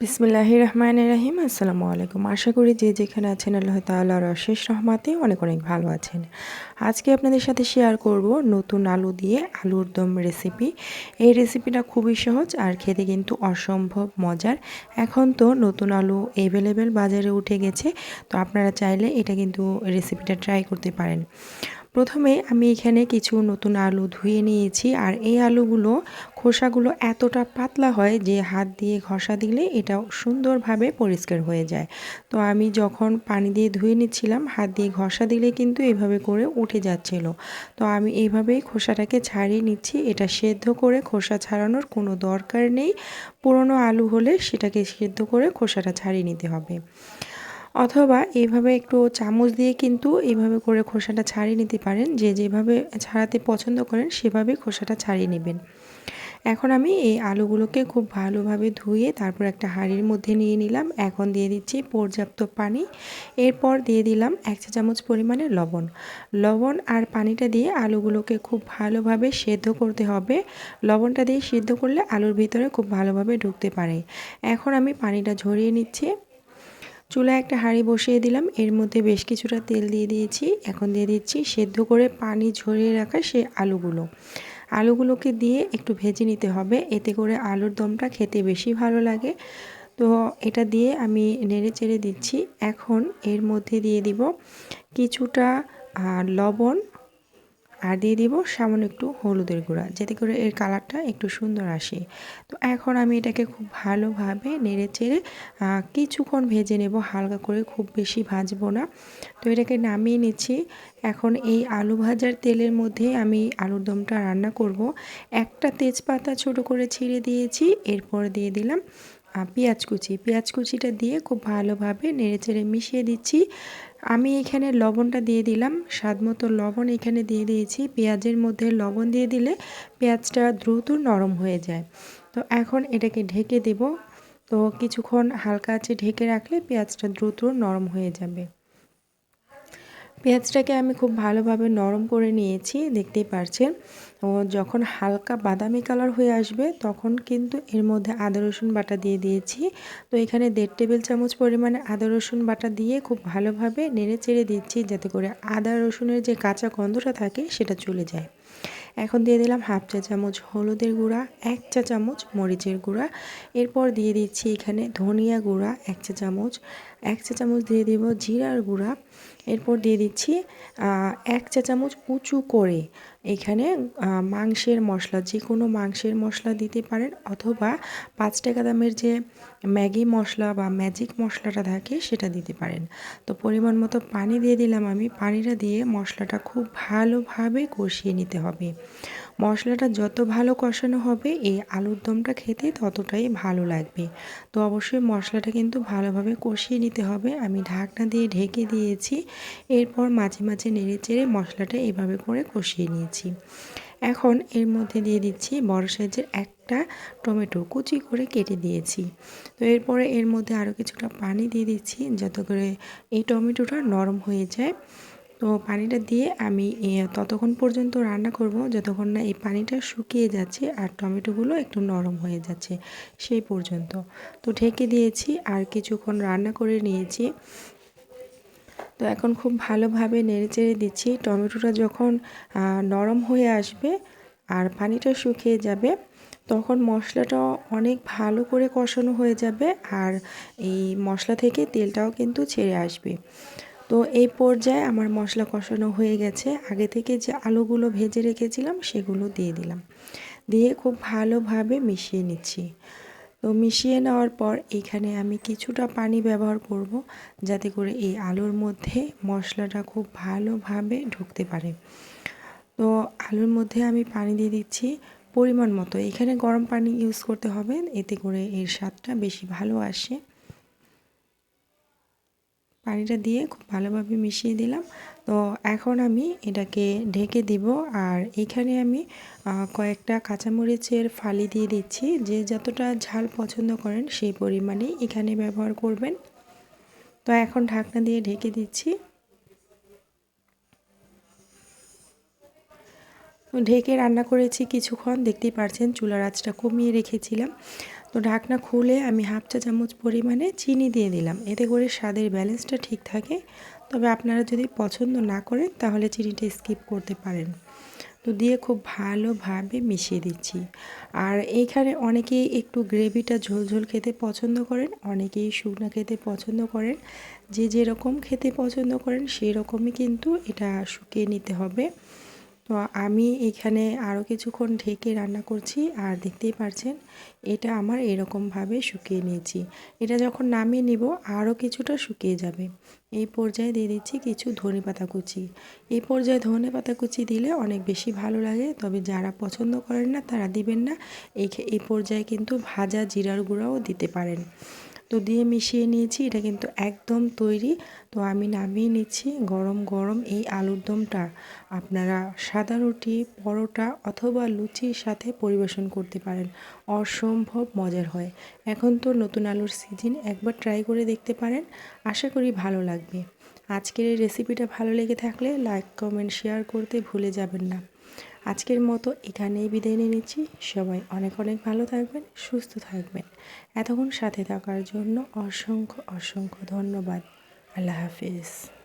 বিসমিল্লাহ রহমান রাহিম আসসালামু আলাইকুম আশা করি যে যেখানে আছেন আল্লাহ তাল্লাহর অশেষ রহমাতে অনেক অনেক ভালো আছেন। আজকে আপনাদের সাথে শেয়ার করব নতুন আলু দিয়ে আলুর দম রেসিপি এই রেসিপিটা খুবই সহজ আর খেতে কিন্তু অসম্ভব মজার। এখন তো নতুন আলু অ্যাভেলেবেল বাজারে উঠে গেছে, তো আপনারা চাইলে এটা কিন্তু রেসিপিটা ট্রাই করতে পারেন। প্রথমে আমি এখানে কিছু নতুন আলু ধুয়ে নিয়েছি, আর এই আলুগুলো খোসাগুলো এতটা পাতলা হয় যে হাত দিয়ে ঘষা দিলে এটা সুন্দরভাবে পরিষ্কার হয়ে যায়। তো আমি যখন পানি দিয়ে ধুয়ে নিচ্ছিলাম, হাত দিয়ে ঘষা দিলে কিন্তু এভাবে করে উঠে যাচ্ছিল। তো আমি এইভাবেই খোসাটাকে ছাড়িয়ে নিচ্ছি, এটা সেদ্ধ করে খোসা ছাড়ানোর কোনো দরকার নেই। পুরনো আলু হলে সেটাকে সেদ্ধ করে খোসাটা ছাড়িয়ে নিতে হবে। অথবা এইভাবে একটু চামচ দিয়ে কিন্তু এইভাবে করে খোসাটা ছাড়িয়ে নিতে পারেন। যে যেভাবে ছাড়াতে পছন্দ করেন, সেভাবে খোসাটা ছাড়িয়ে নেবেন। এখন আমি এই আলুগুলোকে খুব ভালোভাবে ধুয়ে তারপর একটা হাঁড়ির মধ্যে নিয়ে নিলাম। এখন দিয়ে দিচ্ছি পর্যাপ্ত পানি। এরপর দিয়ে দিলাম এক চা চামচ পরিমাণে লবণ। লবণ আর পানিটা দিয়ে আলুগুলোকে খুব ভালোভাবে সেদ্ধ করতে হবে। লবণটা দিয়ে সেদ্ধ করলে আলুর ভিতরে খুব ভালোভাবে ঢুকতে পারে। এখন আমি পানিটা ঝরিয়ে নিচ্ছি। চুলায় একটা হাঁড়ি বসিয়ে দিলাম। এর মধ্যে বেশ কিছুটা তেল দিয়ে দিয়েছি। এখন দিয়ে দিচ্ছি সেদ্ধ করে পানি ঝরিয়ে রাখা সেই আলুগুলো। আলুগুলোকে দিয়ে একটু ভেজে নিতে হবে। এতে করে আলুর দমটা খেতে বেশি ভালো লাগে। তো এটা দিয়ে আমি নেড়ে চেড়ে দিচ্ছি। এখন এর মধ্যে দিয়ে দিব কিছুটা লবণ আর দিয়ে দিব সামান্য একটু হলুদের গুঁড়া, যাতে করে এর কালারটা একটু সুন্দর আসে। তো এখন আমি এটাকে খুব ভালোভাবে নেড়ে চেড়ে কিছুক্ষণ ভেজে নেব, হালকা করে খুব বেশি ভাজবো না। তো এটাকে নামিয়ে নিচ্ছি। এখন এই আলু ভাজার তেলের মধ্যে আমি আলুর দমটা রান্না করব। একটা তেজপাতা ছোট করে ছিঁড়ে দিয়েছি, এরপর দিয়ে দিলাম পেঁয়াজ কুচি। পেঁয়াজ কুচিটা দিয়ে খুব ভালোভাবে নেড়েচেড়ে মিশিয়ে দিচ্ছি। আমি এখানে লবণটা দিয়ে দিলাম। স্বাদ মতো লবণ এখানে দিয়ে দিয়েছি। পেঁয়াজের মধ্যে লবণ দিয়ে দিলে পেঁয়াজটা দ্রুত নরম হয়ে যায়। তো এখন এটাকে ঢেকে দেব। তো কিছুক্ষণ হালকা আছে ঢেকে রাখলে পেঁয়াজটা দ্রুত নরম হয়ে যাবে। পেঁয়াজটাকে আমি খুব ভালোভাবে নরম করে নিয়েছি, দেখতেই পারছেন। ও যখন হালকা বাদামি কালার হয়ে আসবে, তখন কিন্তু এর মধ্যে আদা, রসুন বাটা দিয়ে দিয়েছি। তো এখানে দেড় টেবিল চামচ পরিমাণে আদা, রসুন বাটা দিয়ে খুব ভালোভাবে নেড়ে চেড়ে দিচ্ছি, যাতে করে আদা, রসুনের যে কাঁচা গন্ধটা থাকে, সেটা চলে যায়। এখন দিয়ে দিলাম হাফ চা চামচ হলুদের গুঁড়া, এক চা চামচ মরিচের গুঁড়া। এরপর দিয়ে দিচ্ছি এখানে ধনিয়া গুঁড়া, এক চা চামচ এক চা চামচ দিয়ে দেব জিরার গুঁড়া। এরপর দিয়ে দিচ্ছি এক চা চামচ উঁচু করে এখানে মাংসের মশলা যে কোনো মাংসের মশলা দিতে পারেন অথবা পাঁচ টাকা দামের যে ম্যাগি মশলা বা ম্যাজিক মশলাটা থাকে সেটা দিতে পারেন। তো পরিমাণ মতো পানি দিয়ে দিলাম আমি, পানিটা দিয়ে মশলাটা খুব ভালোভাবে কষিয়ে নিতে হবে। মশলাটা যত ভালো কষানো হবে, এই আলুর দমটা খেতে ততটাই ভালো লাগবে। তো অবশ্যই মশলাটা কিন্তু ভালোভাবে কষিয়ে নিতে হবে। আমি ঢাকনা দিয়ে ঢেকে দিয়েছি। এরপর মাঝে মাঝে নেড়ে চেড়ে মশলাটা এভাবে করে কষিয়ে নিয়েছি। এখন এর মধ্যে দিয়ে দিচ্ছি বড় সাইজের একটা টমেটো কুচি করে কেটে দিয়েছি। তো এরপরে এর মধ্যে আরও কিছুটা পানি দিয়ে দিচ্ছি যাতে করে এই টমেটোটা নরম হয়ে যায়। তো পানিটা দিয়ে আমি ততক্ষণ পর্যন্ত রান্না করব যতক্ষণ না এই পানিটা শুকিয়ে যাচ্ছে আর টমেটোগুলো একটু নরম হয়ে যাচ্ছে সেই পর্যন্ত। তো ঢেকে দিয়েছি আর কিছুক্ষণ রান্না করে নিয়েছি। তো এখন খুব ভালোভাবে নেড়ে চেড়ে দিচ্ছি। টমেটোটা যখন নরম হয়ে আসবে আর পানিটা শুকিয়ে যাবে তখন মশলাটা অনেক ভালো করে কষানো হয়ে যাবে আর এই মশলা থেকে তেলটাও কিন্তু ছেড়ে আসবে। তো এই পর্যায়ে আমার মশলা কষানো হয়ে গেছে। আগে থেকে যে আলুগুলো ভেজে রেখেছিলাম, সেগুলো দিয়ে দিলাম। দিয়ে খুব ভালোভাবে মিশিয়ে নিচ্ছি। তো মিশিয়ে নেওয়ার পর এখানে আমি কিছুটা পানি ব্যবহার করব, যাতে করে এই আলুর মধ্যে মশলাটা খুব ভালোভাবে ঢুকতে পারে। তো আলুর মধ্যে আমি পানি দিয়ে দিচ্ছি পরিমাণ মতো। এখানে গরম পানি ইউজ করতে হবে, এতে করে এর স্বাদটা বেশি ভালো আসে। পানিটা দিয়ে খুব ভালোভাবে মিশিয়ে দিলাম। তো এখন আমি এটাকে ঢেকে দিব আর এখানে আমি কয়েকটা কাঁচামরিচের ফালি দিয়ে দিচ্ছি। যে যতটা ঝাল পছন্দ করেন সেই পরিমাণেই এখানে ব্যবহার করবেন। তো এখন ঢাকনা দিয়ে ঢেকে দিচ্ছি। ঢেকে রান্না করেছি কিছুক্ষণ। দেখতেই পারছেন চুলার আঁচটা কমিয়ে রেখেছিলাম। তো ঢাকনা খুলে আমি হাফ চা চামচ পরিমাণে চিনি দিয়ে দিলাম। এতে করে স্বাদের ব্যালেন্সটা ঠিক থাকে। তবে আপনারা যদি পছন্দ না করেন, তাহলে চিনিটা স্কিপ করতে পারেন। তো দিয়ে খুব ভালোভাবে মিশিয়ে দিচ্ছি। আর এইখানে অনেকেই একটু গ্রেভিটা ঝোলঝোল খেতে পছন্দ করেন, অনেকেই শুকনো খেতে পছন্দ করেন। যে যেরকম খেতে পছন্দ করেন সেই রকমই কিন্তু এটা শুকিয়ে নিতে হবে। তো আমি এখানে আরও কিছুক্ষণ ঢেকে রান্না করছি, আর দেখতেই পারছেন এটা আমার এরকমভাবে শুকিয়ে নিয়েছি। এটা যখন নামিয়ে নিব আরও কিছুটা শুকিয়ে যাবে। এই পর্যায়ে দিয়ে দিচ্ছি কিছু ধনে পাতা কুচি। এই পর্যায়ে ধনে পাতা কুচি দিলে অনেক বেশি ভালো লাগে, তবে যারা পছন্দ করেন না তারা দিবেন না। এই এই পর্যায়ে কিন্তু ভাজা জিরার গুঁড়াও দিতে পারেন। তো দিয়ে মিশিয়ে নিয়েছি, এটা কিন্তু একদম তৈরি। তো আমি নামিয়ে নিচ্ছি গরম গরম এই আলুর দমটা। আপনারা সাদা রুটি, পরোটা অথবা লুচির সাথে পরিবেশন করতে পারেন। অসম্ভব মজার হয়। এখন তো নতুন আলুর সিজন, একবার ট্রাই করে দেখতে পারেন। আশা করি ভালো লাগবে। আজকের এই রেসিপিটা ভালো লেগে থাকলে লাইক কমেন্ট শেয়ার করতে ভুলে যাবেন না। আজকের মতো এখানেই বিদায় নিয়ে নিচ্ছি। সবাই অনেক অনেক ভালো থাকবেন, সুস্থ থাকবেন। এতক্ষণ সাথে থাকার জন্য অসংখ্য অসংখ্য ধন্যবাদ। আল্লাহ হাফিজ।